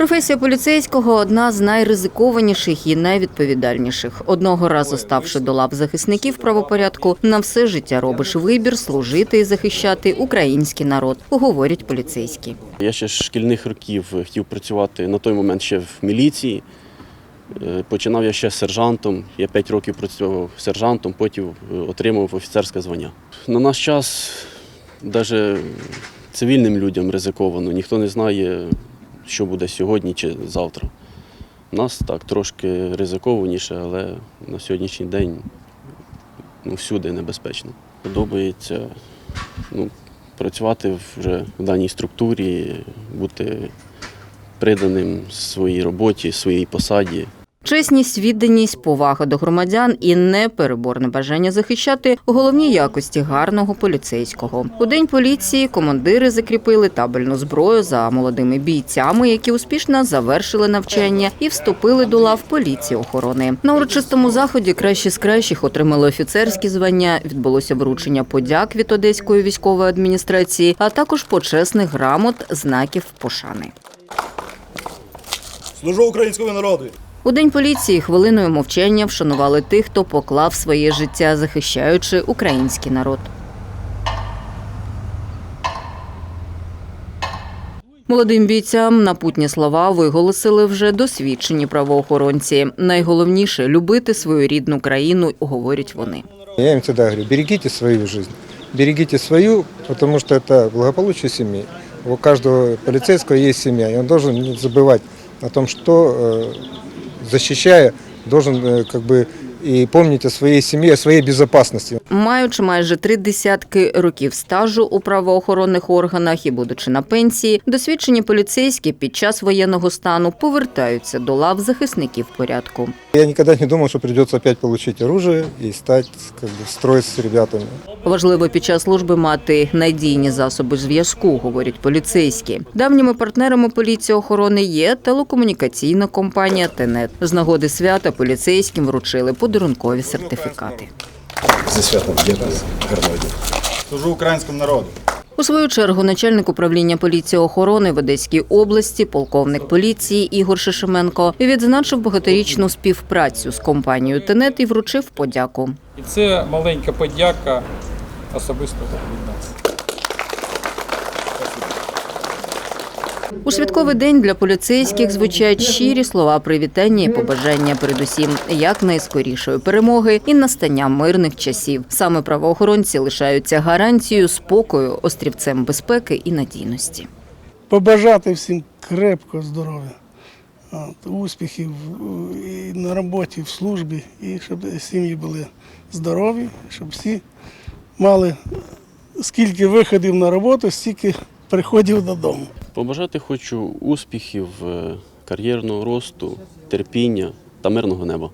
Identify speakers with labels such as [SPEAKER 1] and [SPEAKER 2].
[SPEAKER 1] Професія поліцейського одна з найризикованіших і найвідповідальніших. Одного разу ставши до лав захисників правопорядку, на все життя робиш вибір служити і захищати український народ, говорять поліцейські.
[SPEAKER 2] Я ще з шкільних років хотів працювати на той момент ще в міліції. Е, Починав я ще сержантом. Я 5 років працював сержантом, потім е, отримав офіцерське звання. На наш час навіть цивільним людям ризиковано. Ніхто не знає, що буде сьогодні чи завтра. У нас так трошки ризикованіше, але на сьогоднішній день ну, всюди небезпечно. Подобається ну, працювати вже в даній структурі, бути приданим своїй роботі, своїй посаді.
[SPEAKER 1] Чесність, відданість, повага до громадян і непереборне бажання захищати головні якості гарного поліцейського. У день поліції командири закріпили табельну зброю за молодими бійцями, які успішно завершили навчання і вступили до лав поліції охорони. На урочистому заході кращі з кращих отримали офіцерські звання. Відбулося вручення подяк від одеської військової адміністрації, а також почесних грамот, знаків пошани.
[SPEAKER 3] Служу українському народу.
[SPEAKER 1] У день поліції хвилиною мовчання вшанували тих, хто поклав своє життя, захищаючи український народ. Молодим бійцям напутні слова виголосили вже досвідчені правоохоронці. Найголовніше любити свою рідну країну, говорять вони.
[SPEAKER 4] Я им всегда говорю, берегите свою жизнь. Берегите свою, потому что это благополучие семьи. У каждого полицейского есть семья, и он должен не забывать о том, что, э, защищая, должен э, как бы и помнить о своей семье, о своей безопасности.
[SPEAKER 1] Маючи майже три десятки років стажу у правоохоронних органах і будучи на пенсії, досвідчені поліцейські під час воєнного стану повертаються до лав захисників порядку.
[SPEAKER 4] Я никогда не думал, что придется опять получить оружие и стать как бы, в строй с ребятами.
[SPEAKER 1] Важливо під час служби мати надійні засоби зв'язку, говорять поліцейські. Давніми партнерами поліції охорони є телекомунікаційна компанія Тенет. З нагоди свята поліцейським вручили подарункові сертифікати.
[SPEAKER 5] Зі святом гарного дня.
[SPEAKER 3] Служу українському народу.
[SPEAKER 1] У свою чергу начальник управління поліції охорони в Одеській області, полковник поліції Ігор Шишименко відзначив багаторічну співпрацю з компанією Тенет і вручив подяку.
[SPEAKER 6] І це маленька подяка особисто від нас.
[SPEAKER 1] У святковий день для поліцейських звучать щирі слова привітання і побажання, передусім якнайскорішої перемоги і настання мирних часів. Саме правоохоронці лишаються гарантією спокою, острівцем безпеки і надійності.
[SPEAKER 7] побажати всім крепкого здоров'я, успіхів е, і на роботі, в службі, і щоб сім'ї були здорові, щоб всі мали скільки виходів на роботу, стільки приходів додому.
[SPEAKER 2] Побажати хочу успіхів, е, кар'єрного росту, терпіння та мирного неба.